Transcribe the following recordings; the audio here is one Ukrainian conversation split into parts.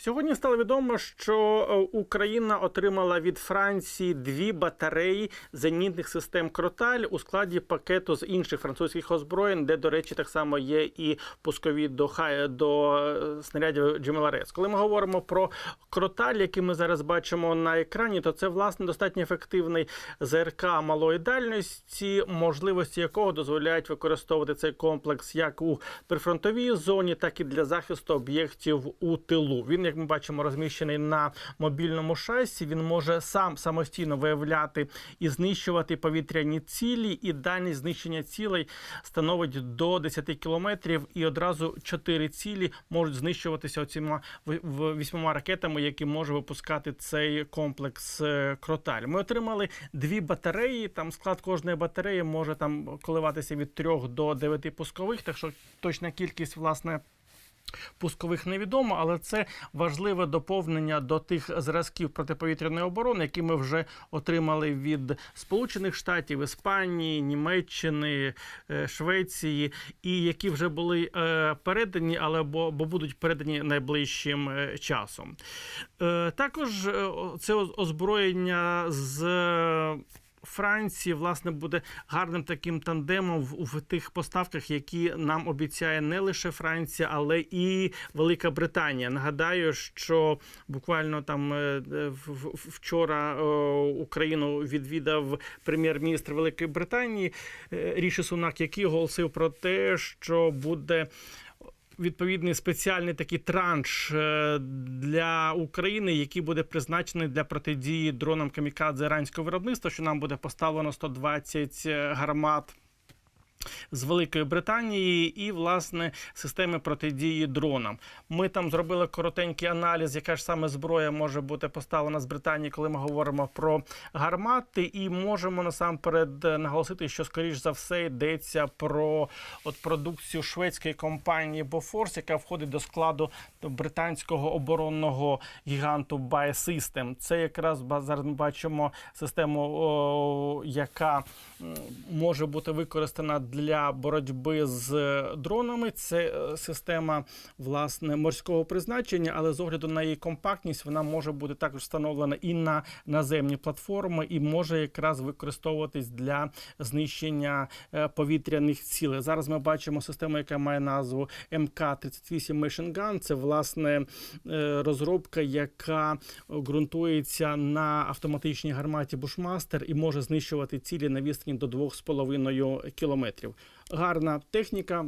Сьогодні стало відомо, що е, Україна отримала від Франції дві батареї зенітних систем Кроталь у складі пакету з інших французьких озброєнь, де, до речі, так само є і пускові до хай до е, снарядів Джемеларес. Коли ми говоримо про Кроталь, який ми зараз бачимо на екрані, то це власне достатньо ефективний ЗРК малої дальності, можливості якого дозволяють використовувати цей комплекс як у прифронтовій зоні, так і для захисту об'єктів у тилу. Він, як ми бачимо, розміщений на мобільному шасі. Він може сам самостійно виявляти і знищувати повітряні цілі, і дальність знищення цілей становить до 10 кілометрів, і одразу чотири цілі можуть знищуватися оціма вісьмома ракетами, які може випускати цей комплекс е, Кроталь. Ми отримали дві батареї. Там склад кожної батареї може там коливатися від 3 до 9 пускових, так що точна кількість власне. Пускових невідомо, але це важливе доповнення до тих зразків протиповітряної оборони, які ми вже отримали від Сполучених Штатів, Іспанії, Німеччини, е, Швеції, і які вже були е, передані, але бо, будуть передані найближчим е, часом. Також це озброєння з. Е, Франції власне буде гарним таким тандемом в, в тих поставках, які нам обіцяє не лише Франція, але і Велика Британія. Нагадаю, що буквально там е, в- вчора е, Україну відвідав прем'єр-міністр Великої Британії е, Ріші Сунак, який оголосив про те, що буде відповідний спеціальний такий транш е, для України, який буде призначений для протидії дронам камікадзе іранського виробництва, що нам буде поставлено 120 гармат. З Великої Британії і власне системи протидії дронам. Ми там зробили коротенький аналіз, яка ж саме зброя може бути поставлена з Британії, коли ми говоримо про гармати, і можемо насамперед е, наголосити, що скоріш за все йдеться про от продукцію шведської компанії Bofors, яка входить до складу британського оборонного гіганту Bae System. Це якраз зараз ми бачимо систему, о, яка може бути використана для боротьби з е, дронами. Це е, система власне морського призначення, але з огляду на її компактність вона може бути також встановлена і на наземні платформи, і може якраз використовуватись для знищення е, повітряних цілей. Зараз ми бачимо систему, яка має назву МК-38 Machine Gun. Це власне розробка, яка ґрунтується на автоматичній гарматі Bushmaster і може знищувати цілі на відстані до 2,5 кілометрів. Гарна техніка.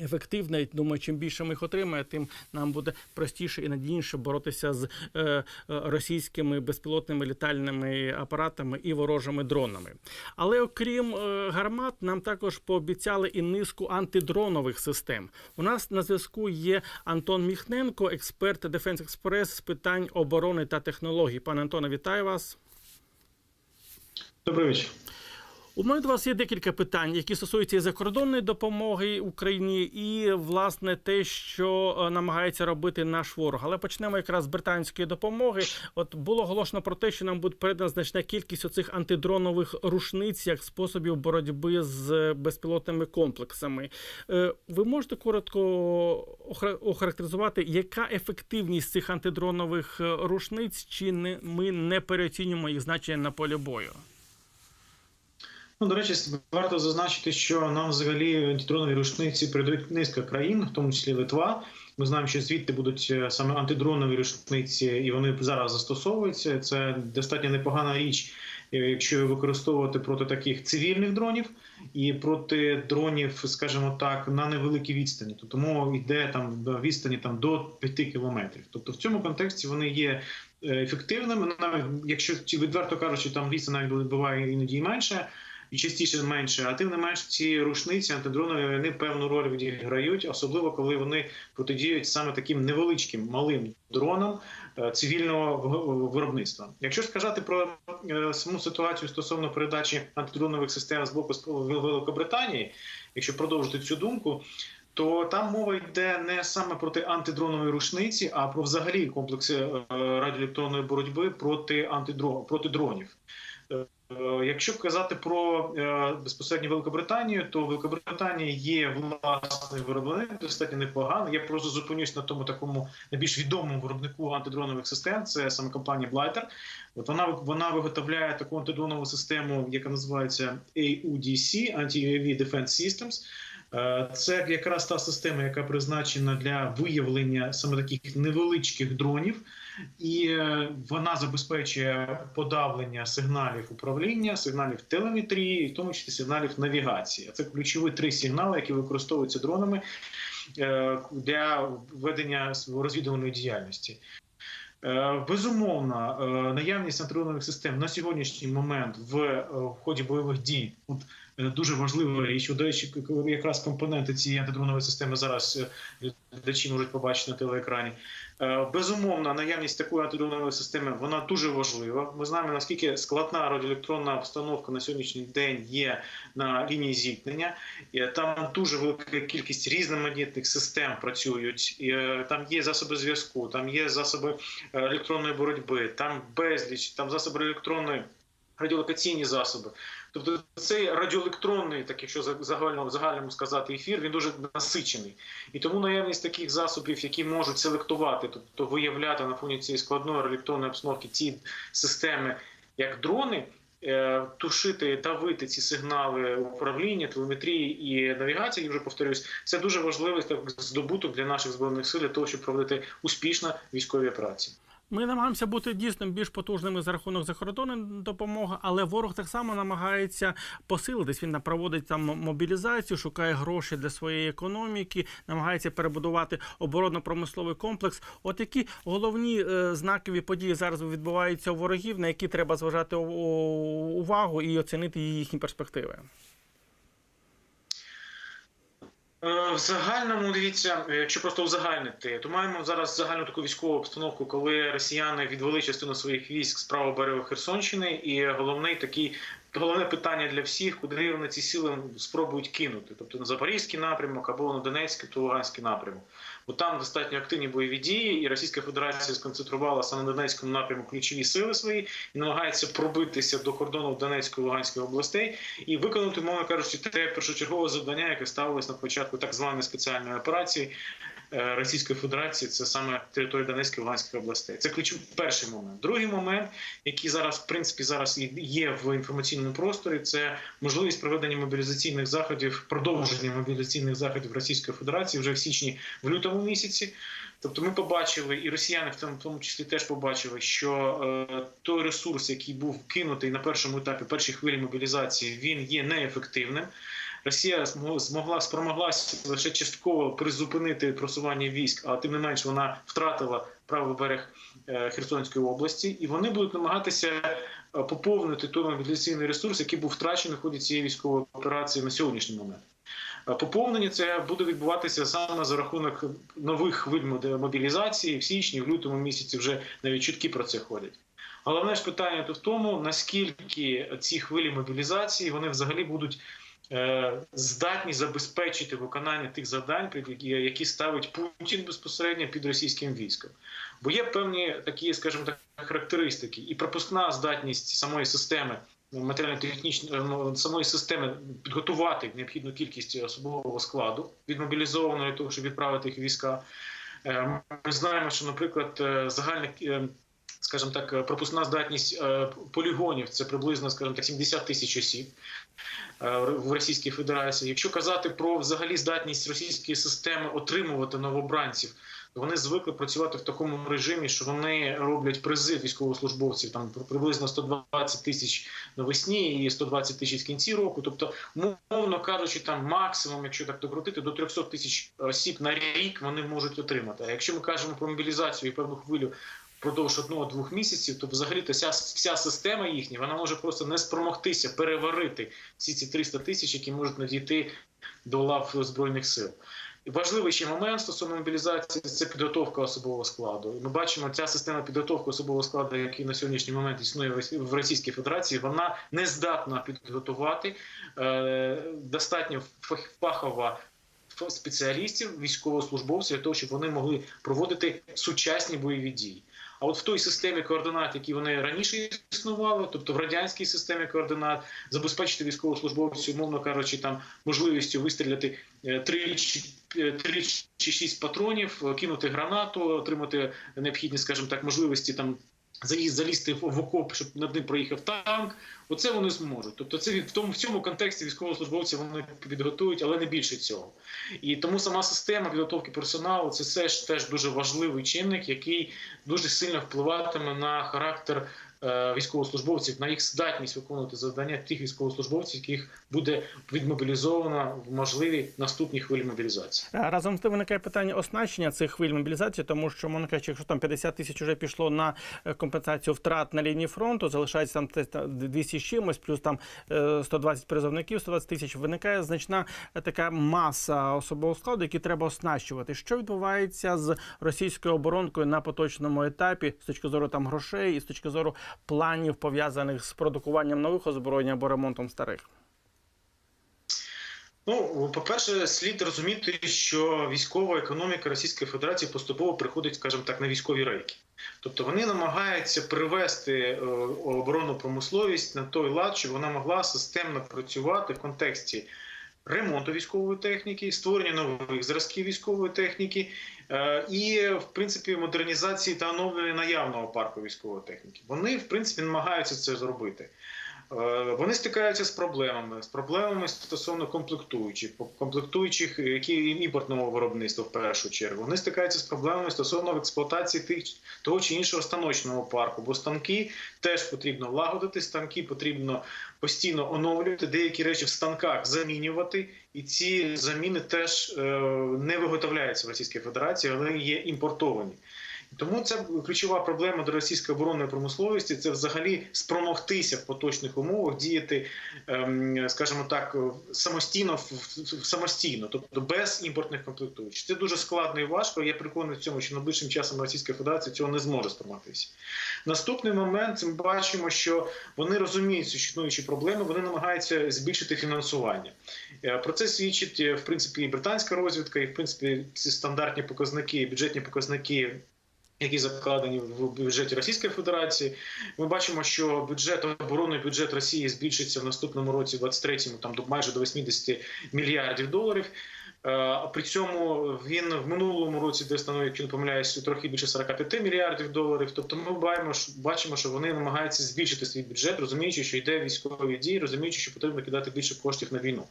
Ефективна, і думаю, чим більше ми їх отримаємо, тим нам буде простіше і надійніше боротися з е, е, російськими безпілотними літальними апаратами і ворожими дронами. Але окрім е, гармат, нам також пообіцяли і низку антидронових систем. У нас на зв'язку є Антон Міхненко, експерт Defense Express з питань оборони та технологій. Пане Антоне, вітаю вас. Добрий вечір. У мене до вас є декілька питань, які стосуються і закордонної допомоги Україні, і власне те, що е, намагається робити наш ворог. Але почнемо якраз з британської допомоги. От було оголошено про те, що нам буде передана значна кількість оцих антидронових рушниць як способів боротьби з безпілотними комплексами. Е, Ви можете коротко охарактеризувати, яка ефективність цих антидронових е, рушниць, чи не ми не переоцінюємо їх значення на полі бою? Ну, до речі, варто зазначити, що нам взагалі антидронові рушниці передають низка країн, в тому числі Литва. Ми знаємо, що звідти будуть е, саме антидронові рушниці, і вони зараз застосовуються. Це достатньо непогана річ, е, якщо використовувати проти таких цивільних дронів і проти дронів, скажімо так, на невеликій відстані. Тому йде там відстані там до 5 кілометрів. Тобто в цьому контексті вони є е, ефективними. Навіть якщо відверто кажучи, там відстань навіть буває іноді і менше. Частіше менше, а тим не менш ці рушниці антидронові вони певну роль відіграють, особливо коли вони протидіють саме таким невеличким малим дронам е, цивільного виробництва. Якщо сказати про е, саму ситуацію стосовно передачі антидронових систем з боку Великобританії, якщо продовжити цю думку. То там мова йде не саме проти антидронової рушниці, а про взагалі комплекси е, радіоелектронної боротьби проти антидро... проти дронів. Е, Якщо казати про е, безпосередньо Великобританію, то Великобританія є власний виробник, достатньо непоганий. Я просто зупинюсь на тому такому найбільш відомому виробнику антидронових систем. Це саме компанія Blighter. От вона вона виготовляє таку антидронову систему, яка називається AUDC Anti-UAV Defense Systems. Е, Це якраз та система, яка призначена для виявлення саме таких невеличких дронів, і е, вона забезпечує подавлення сигналів управління, сигналів телеметрії, в тому числі сигналів навігації. Це ключові три сигнали, які використовуються дронами е, для ведення розвідувальної діяльності. Безумовно, наявність антидронових систем на сьогоднішній момент в, ході бойових дій дуже важлива що до речі, якраз компоненти цієї антидронової системи зараз е, глядачі можуть побачити на телеекрані. Е, Безумовно, наявність такої антидронової системи вона дуже важлива. Ми знаємо наскільки складна радіоелектронна обстановка на сьогоднішній день є на лінії зіткнення. Там дуже велика кількість різноманітних систем працюють. Е, Там є засоби зв'язку, там є засоби е, електронної боротьби, там безліч, там засоби електронної радіолокаційні засоби. Тобто цей радіоелектронний, так якщо за- загально загальному сказати, ефір, він дуже насичений. І тому наявність таких засобів, які можуть селектувати, тобто виявляти на фоні цієї складної електронної обстановки ті системи, як дрони, е, тушити, давити ці сигнали управління, телеметрії і навігації, вже повторюсь, це дуже важливий так, здобуток для наших збройних сил для того, щоб проводити успішно військові операції. Ми намагаємося бути дійсно більш потужними за рахунок закордонної допомоги, але ворог так само намагається посилитись. Він проводить там мобілізацію, шукає гроші для своєї економіки, намагається перебудувати оборонно-промисловий комплекс. От які головні е, знакові події зараз відбуваються у ворогів, на які треба зважати увагу і оцінити їхні перспективи. Е, В загальному дивіться, е, якщо просто узагальнити, то маємо зараз загальну таку військову обстановку, коли росіяни відвели частину своїх військ з правого берегу Херсонщини, і головний такий. Головне питання для всіх, куди вони ці сили спробують кинути, тобто на Запорізький напрямок або на Донецький та Луганський напрямок. Бо там достатньо активні бойові дії, і Російська Федерація сконцентрувала саме на Донецькому напрямку ключові сили свої і намагається пробитися до кордону Донецької Луганської областей і виконати, мовно кажучи, те першочергове завдання, яке ставилось на початку так званої спеціальної операції Російської Федерації, це саме територія Донецької та Луганської областей. Це ключовий перший момент. Другий момент, який зараз, в принципі, зараз і є в інформаційному просторі, це можливість проведення мобілізаційних заходів, продовження мобілізаційних заходів Російської Федерації вже в січні, в лютому місяці. Тобто ми побачили, і росіяни в тому, в тому числі теж побачили, що е, той ресурс, який був кинутий на першому етапі першої хвилі мобілізації, він є неефективним. Росія змогла спромоглася лише частково призупинити просування військ, а тим не менш вона втратила правий берег е, Херсонської області, і вони будуть намагатися е, поповнити той мобілізаційний ресурс, який був втрачений в ході цієї військової операції на сьогоднішній момент. Е, Поповнення це буде відбуватися саме за рахунок нових хвиль мобілізації в січні, в лютому місяці вже навіть чутки про це ходять. Головне ж питання тут в тому, наскільки ці хвилі мобілізації вони взагалі будуть здатні забезпечити виконання тих завдань, які- ставить Путін безпосередньо під російським військом. Бо є певні такі, скажімо так, характеристики, і пропускна здатність самої системи матеріально-технічної ну, самої системи підготувати необхідну кількість особового складу відмобілізованого для того, щоб відправити їх війська. Е, Ми знаємо, що, наприклад, е, загальна, е, скажімо так, е, пропускна здатність е, полігонів це приблизно, скажімо так, 70 тисяч осіб е, в Російській Федерації. Якщо казати про взагалі здатність російської системи отримувати новобранців, то вони звикли працювати в такому режимі, що вони роблять призив військовослужбовців там приблизно 120 тисяч навесні і 120 тисяч в кінці року. Тобто, мовно кажучи, там максимум, якщо так докрутити, до 300 тисяч осіб на рік вони можуть отримати. А якщо ми кажемо про мобілізацію і певну хвилю. Впродовж одного-двох місяців, то взагалі то вся, вся система їхня вона може просто не спромогтися переварити всі ці 300 тисяч, які можуть надійти до лав збройних сил. Важливий ще момент стосовно мобілізації це підготовка особового складу. Ми бачимо, ця система підготовки особового складу, який на сьогоднішній момент існує в Російській Федерації, вона не здатна підготувати е, достатньо фах- фахова спеціалістів, військовослужбовців для того, щоб вони могли проводити сучасні бойові дії. А от в той системі координат, які вони раніше існували, тобто в радянській системі координат, забезпечити військовослужбовців, умовно кажучи, там можливістю вистріляти е, три е, три чи шість патронів, е, кинути гранату, отримати необхідні, скажімо так, можливості там. Залізти в окоп, щоб над ним проїхав танк. Оце вони зможуть. Тобто, це в тому в цьому контексті військовослужбовці вони підготують, але не більше цього. І тому сама система підготовки персоналу це все ж теж дуже важливий чинник, який дуже сильно впливатиме на характер військовослужбовців, на їх здатність виконувати завдання тих військовослужбовців, яких буде відмобілізовано в можливі наступні хвилі мобілізації. Е, Разом з тим виникає питання оснащення цих хвиль мобілізації, тому що мовно кажучи, якщо там 50 тисяч вже пішло на е, компенсацію втрат на лінії фронту, залишається там те- та 200 з чимось, плюс там е, 120 призовників, 120 тисяч. Виникає значна е, така маса особового складу, який треба оснащувати. Що відбувається з російською оборонкою на поточному етапі з точки зору там грошей і з точки зору планів пов'язаних з продукуванням нових озброєнь або ремонтом старих? Ну, по-перше, слід розуміти, що військова економіка Російської Федерації поступово приходить, скажімо так, на військові рейки. Тобто вони намагаються привести е, оборонну промисловість на той лад, щоб вона могла системно працювати в контексті ремонту військової техніки, створення нових зразків військової техніки е, і, в принципі, модернізації та оновлення наявного парку військової техніки. Вони, в принципі, намагаються це зробити. Е, Вони стикаються з проблемами, з проблемами стосовно комплектуючих, комплектуючих, які імпортного виробництва в першу чергу. Вони стикаються з проблемами стосовно експлуатації тих того чи іншого станочного парку, бо станки теж потрібно лагодити, станки потрібно постійно оновлювати, деякі речі в станках замінювати, і ці заміни теж е, не виготовляються в Російській Федерації, але є імпортовані. Тому це ключова проблема до російської оборонної промисловості. Це взагалі спромогтися в поточних умовах діяти, ем, скажімо так, самостійно самостійно, тобто без імпортних комплектуючих. Це дуже складно і важко. Я переконаний в цьому, що найближчим часом Російська Федерація цього не зможе спромогтися. Наступний момент ми бачимо, що вони розуміють що існуючі проблеми, вони намагаються збільшити фінансування. Е, Про це свідчить в принципі і британська розвідка, і в принципі ці стандартні показники, бюджетні показники які закладені в бюджеті Російської Федерації. Ми бачимо, що бюджет оборонний бюджет Росії збільшиться в наступному році, 23-му, там до майже до 80 мільярдів доларів. При цьому він в минулому році, де становить, якщо не помиляюсь, трохи більше 45 мільярдів доларів. Тобто, ми бачимо, що вони намагаються збільшити свій бюджет, розуміючи, що йде військові дії, розуміючи, що потрібно кидати більше коштів на війну.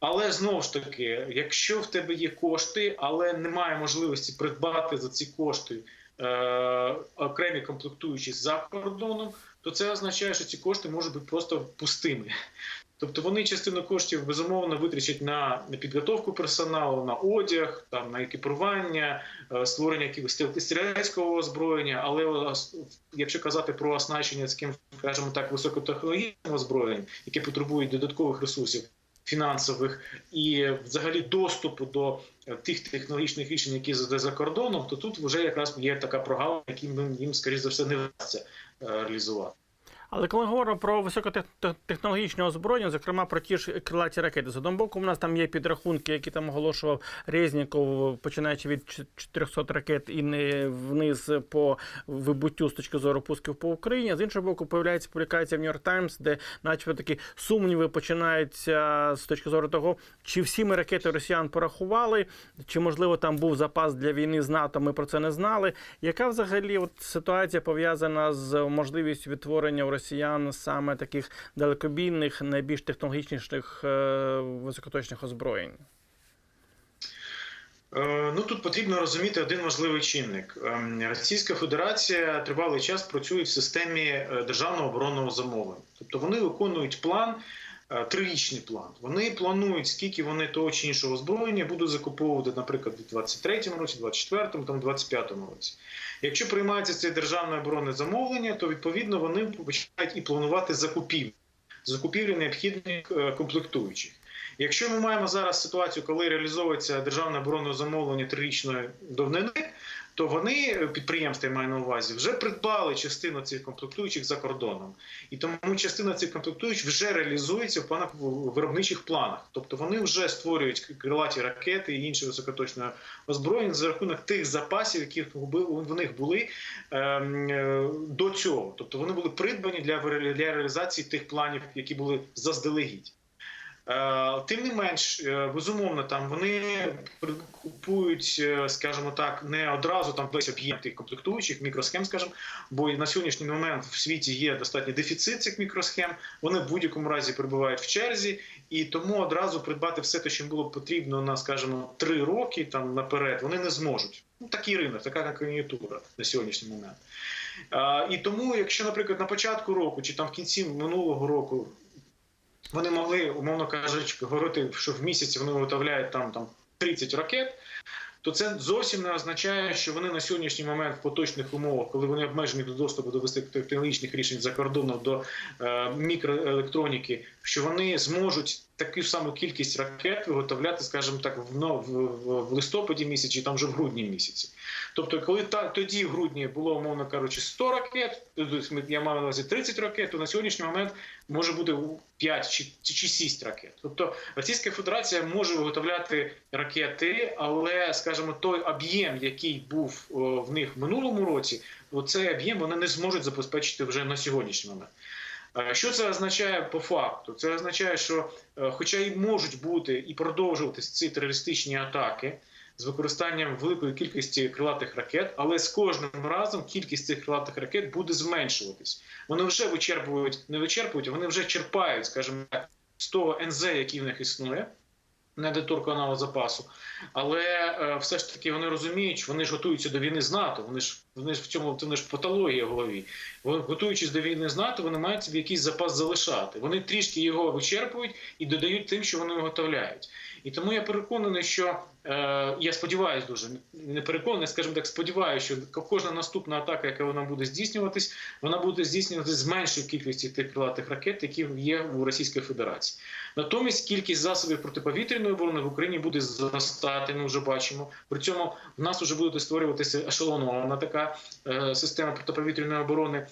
Але знову ж таки, якщо в тебе є кошти, але немає можливості придбати за ці кошти е, окремі комплектуючі за кордоном, то це означає, що ці кошти можуть бути просто пустими. Тобто вони частину коштів безумовно витрачать на підготовку персоналу, на одяг, там на екіпірування, е, створення якогось стрілецького озброєння. Але якщо казати про оснащення таким, скажімо так, високотехнологічним озброєнням, яке потребує додаткових ресурсів фінансових і взагалі доступу до тих технологічних рішень, які за кордоном, то тут вже якраз є така програма, яку їм, скоріш за все, не вдасться е, реалізувати. Але коли говоримо про високотехнологічне озброєння, зокрема про ті ж крилаті ракети, з одного боку, у нас там є підрахунки, які там оголошував Резніков, починаючи від 400 ракет і не вниз по вибуттю з точки зору пусків по Україні. З іншого боку, появляється публікація в Нью-Йорк Таймс, де, начебто, такі сумніви починаються з точки зору того, чи всі ми ракети росіян порахували, чи можливо там був запас для війни з НАТО. Ми про це не знали. Яка взагалі от ситуація пов'язана з можливістю відтворення у росіян саме таких далекобійних, найбільш технологічніших е, високоточних озброєнь? Ну тут потрібно розуміти один важливий чинник. Російська Федерація тривалий час працює в системі е, державного оборонного замовлення, тобто вони виконують план. Е, Трирічний план. Вони планують, скільки вони того чи іншого озброєння будуть закуповувати, наприклад, у 23-му році, 24-му, там 25-му році. Якщо приймається це державне оборонне замовлення, то відповідно вони починають і планувати закупівлю, закупівлю необхідних е, комплектуючих. Якщо ми маємо зараз ситуацію, коли реалізовується державне оборонне замовлення трирічної давнини, то вони підприємства я маю на увазі вже придбали частину цих комплектуючих за кордоном, і тому частина цих комплектуючих вже реалізується в планах в виробничих планах. Тобто вони вже створюють крилаті ракети і інше високоточне озброєння за рахунок тих запасів, які в них були ем, е, до цього. Тобто вони були придбані для, реалізації тих планів, які були заздалегідь. Е, Тим не менш, е, безумовно, там вони купують, е, скажімо так, не одразу там весь об'єм тих комплектуючих мікросхем, скажімо, бо на сьогоднішній момент в світі є достатньо дефіцит цих мікросхем. Вони в будь-якому разі перебувають в черзі, і тому одразу придбати все те, що їм було потрібно на, скажімо, три роки там наперед, вони не зможуть. Ну такий ринок, така кон'юнктура на сьогоднішній момент. А, І тому, якщо, наприклад, на початку року чи там в кінці минулого року вони могли, умовно кажучи, говорити, що в місяці вони виготовляють там, там 30 ракет, то це зовсім не означає, що вони на сьогоднішній момент в поточних умовах, коли вони обмежені до доступу до високотехнологічних рішень за кордоном до е, мікроелектроніки, що вони зможуть таку ж саму кількість ракет виготовляти, скажімо так, в, в, в листопаді місяці, там вже в грудні місяці. Тобто, коли та тоді в грудні було, умовно кажучи, 100 ракет, я маю на увазі 30 ракет, то на сьогоднішній момент може бути 5 чи, чи 6 ракет. Тобто Російська Федерація може виготовляти ракети, але, скажімо, той об'єм, який був о, в них в минулому році, оцей об'єм вони не зможуть забезпечити вже на сьогоднішній момент. Що це означає по факту? Це означає, що, хоча і можуть бути і продовжуватися ці терористичні атаки з використанням великої кількості крилатих ракет, але з кожним разом кількість цих крилатих ракет буде зменшуватись. Вони вже вичерпують, не вичерпують, вони вже черпають, скажімо так, з того НЗ, який в них існує. Недоторканого запасу, але е, все ж таки вони розуміють, вони ж готуються до війни з НАТО. Вони ж вони ж в цьому це ж патологія в голові. Готуючись до війни з НАТО, вони мають собі якийсь запас залишати. Вони трішки його вичерпують і додають тим, що вони виготовляють. І тому я переконаний, що е, я сподіваюся, дуже не переконаний, скажімо так, сподіваюся, що кожна наступна атака, яка вона буде здійснюватись, вона буде здійснюватись з меншою кількістю тих крилатих ракет, які є у Російській Федерації. Натомість кількість засобів протиповітряної оборони в Україні буде зростати. Ми вже бачимо. При цьому в нас вже буде створюватися ешелонована така е, система протиповітряної оборони.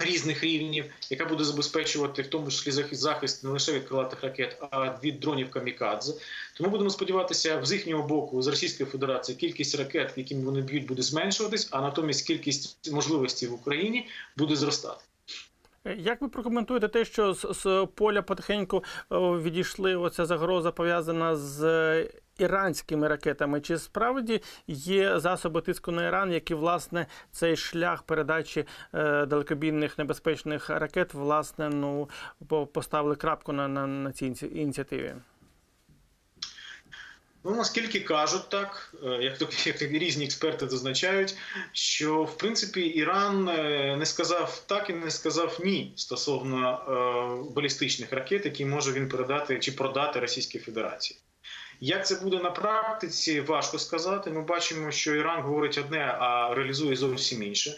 Різних рівнів, яка буде забезпечувати в тому числі захист не лише від крилатих ракет, а від дронів камікадзе. Тому будемо сподіватися, з їхнього боку з Російської Федерації кількість ракет, якими вони б'ють, буде зменшуватись, а натомість кількість можливостей в Україні буде зростати. Як ви прокоментуєте те, що з, з поля потихеньку відійшли оця загроза пов'язана з іранськими ракетами? Чи справді є засоби тиску на Іран, які власне цей шлях передачі е, далекобійних небезпечних ракет власне ну поставили крапку на, на, на цій ініціативі? Ну, наскільки кажуть так, як як різні експерти зазначають, що в принципі Іран не сказав так і не сказав ні стосовно е, балістичних ракет, які може він передати чи продати Російській Федерації. Як це буде на практиці, важко сказати. Ми бачимо, що Іран говорить одне, а реалізує зовсім інше.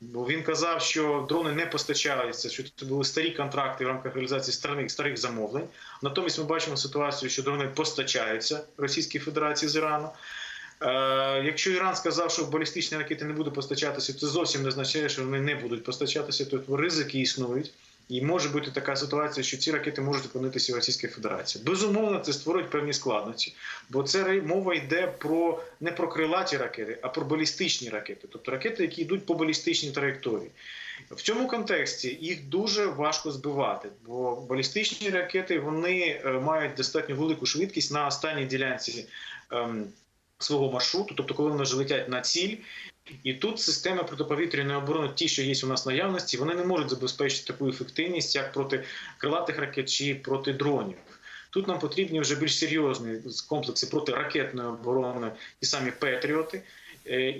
Бо він казав, що дрони не постачаються, що це були старі контракти в рамках реалізації старих старих замовлень. Натомість ми бачимо ситуацію, що дрони постачаються Російській Федерації з Ірану. Е, Якщо Іран сказав, що балістичні ракети не будуть постачатися, це зовсім не означає, що вони не будуть постачатися. Тобто ризики існують. І може бути така ситуація, що ці ракети можуть опинитися в Російській Федерації. Безумовно, це створить певні складності, бо це мова йде про не про крилаті ракети, а про балістичні ракети, тобто ракети, які йдуть по балістичній траєкторії. В цьому контексті їх дуже важко збивати, бо балістичні ракети вони е, мають достатньо велику швидкість на останній ділянці. Свого маршруту, тобто, коли вони вже летять на ціль, і тут системи протиповітряної оборони, ті, що є у нас наявності, вони не можуть забезпечити таку ефективність, як проти крилатих ракет чи проти дронів. Тут нам потрібні вже більш серйозні комплекси протиракетної оборони, ті самі Петріоти.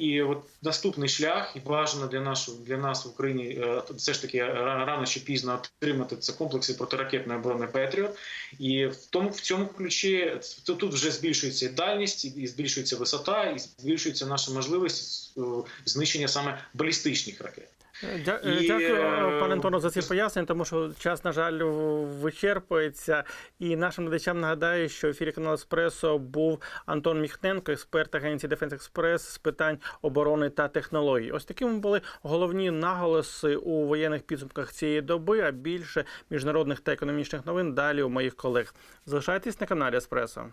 І от наступний шлях, і важливо для нашого для нас в Україні все ж таки рано чи пізно отримати це комплекси протиракетної оборони Петріот. І в тому в цьому ключі тут вже збільшується дальність, і збільшується висота, і збільшується наша можливість знищення саме балістичних ракет. Дя- е, І, Дякую, е, пане Антону, за ці пояснення, тому що час, на жаль, вичерпується. І нашим глядачам нагадаю, що в ефірі каналу Еспресо був Антон Міхненко, експерт агенції Defense Express з питань оборони та технологій. Ось такими були головні наголоси у воєнних підсумках цієї доби. А більше міжнародних та економічних новин далі у моїх колег. Залишайтесь на каналі Еспресо.